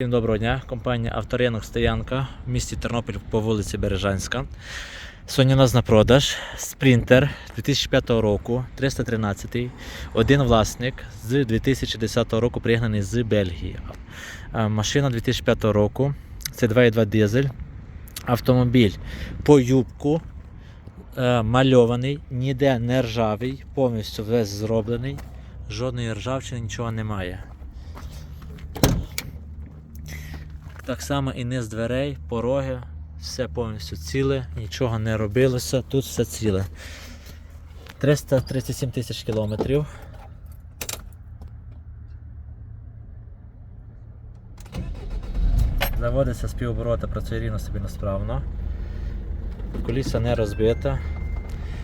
Всім доброго дня. Компанія Авторинок Стоянка в місті Тернопіль по вулиці Бережанська. Сьогодні у нас на продаж спринтер 2005 року, 313, один власник з 2010 року пригнаний з Бельгії. Машина 2005 року, це 2,2 дизель. Автомобіль по юбку, е, мальований, ніде не ржавий, повністю весь зроблений, жодної ржавчини, нічого немає. Так само і низ дверей, пороги, все повністю ціле, нічого не робилося, тут все ціле. 337 тисяч кілометрів. Заводиться з півоборота, працює рівно собі насправно. Коліса не розбита,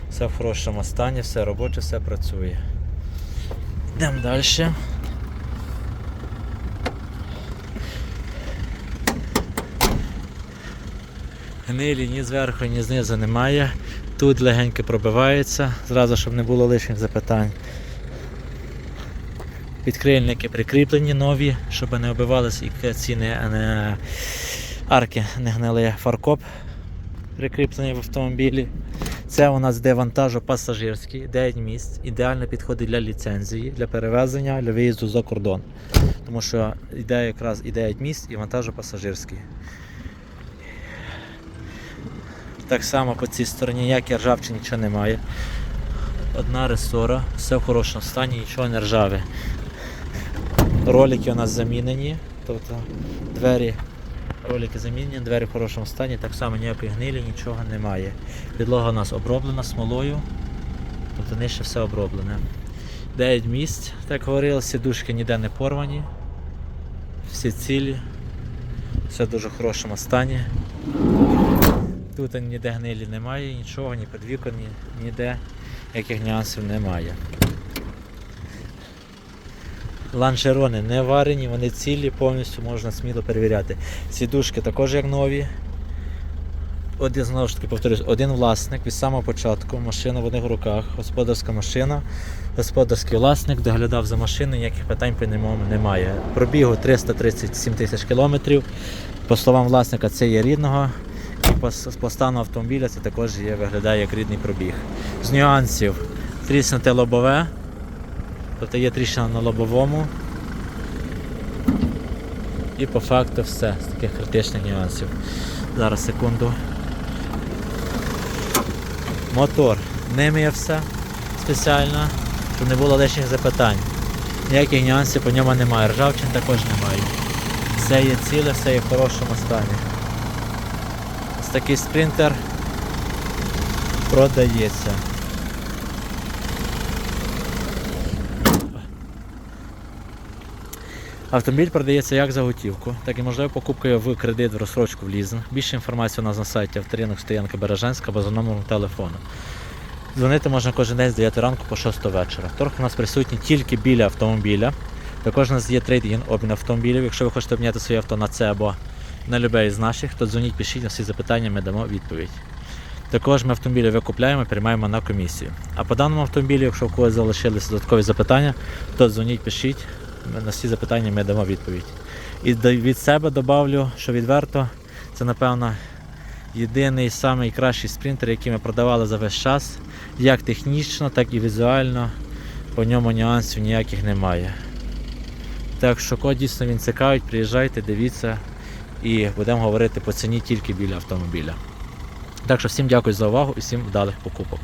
все в хорошому стані, все робоче, все працює. Йдемо далі. Гнилі ні зверху, ні знизу немає. Тут легенько пробивається, зразу, щоб не було лишніх запитань. Підкрильники прикріплені нові, щоб не оббивалися і ці не, не, арки не гнили фаркоп прикріплений в автомобілі. Це у нас де вантажу пасажирський, 9 місць, ідеально підходить для ліцензії, для перевезення, для виїзду за кордон. Тому що йде якраз і 9 місць і вантажу пасажирський. Так само по цій стороні ніякої ржавчини нічого немає. Одна ресора, все в хорошому стані, нічого не ржаве. Ролики у нас замінені, тобто двері, ролики замінені, двері в хорошому стані, так само ніякої гнилі, нічого немає. Підлога у нас оброблена смолою, тобто нижче все оброблене. 9 місць, так говорили, сідушки ніде не порвані, всі цілі, все в дуже хорошому стані. Тут ніде гнилі немає, нічого, ні під ні, ніде яких нюансів немає. Ланжерони не варені, вони цілі, повністю можна сміло перевіряти. Сідушки також як нові. Один знову ж таки повторюсь, один власник від самого початку, машина в одних руках, господарська машина, господарський власник доглядав за машиною, ніяких питань по ньому немає. Пробігу 337 тисяч кілометрів. По словам власника, це є рідного. І по, стану автомобіля це також є, виглядає як рідний пробіг. З нюансів тріснуте лобове, тобто є тріщина на лобовому. І по факту все з таких критичних нюансів. Зараз секунду. Мотор не мився спеціально, щоб не було лишніх запитань. Ніяких нюансів по ньому немає. Ржавчин також немає. Все є ціле, все є в хорошому стані. Такий спринтер продається. Автомобіль продається як за готівку, так і можливо покупкою в кредит в розсрочку в лізинг. Більше інформації у нас на сайті авторинок стоянка Бережанська або за номером телефону. Дзвонити можна кожен день з 9 ранку по 6 вечора. Торг у нас присутній тільки біля автомобіля. Також у нас є трейд-ін обмін автомобілів. Якщо ви хочете обміняти своє авто на це або на любе із наших, то дзвоніть, пишіть на всі запитання, ми дамо відповідь. Також ми автомобілі викупляємо, приймаємо на комісію. А по даному автомобілю, якщо у когось залишилися додаткові запитання, то дзвоніть, пишіть. На всі запитання ми дамо відповідь. І від себе добавлю, що відверто, це напевно єдиний самий кращий спринтер, який ми продавали за весь час. Як технічно, так і візуально. По ньому нюансів ніяких немає. Так що кого дійсно він цікавить, приїжджайте, дивіться і будемо говорити по ціні тільки біля автомобіля. Так що всім дякую за увагу і всім вдалих покупок.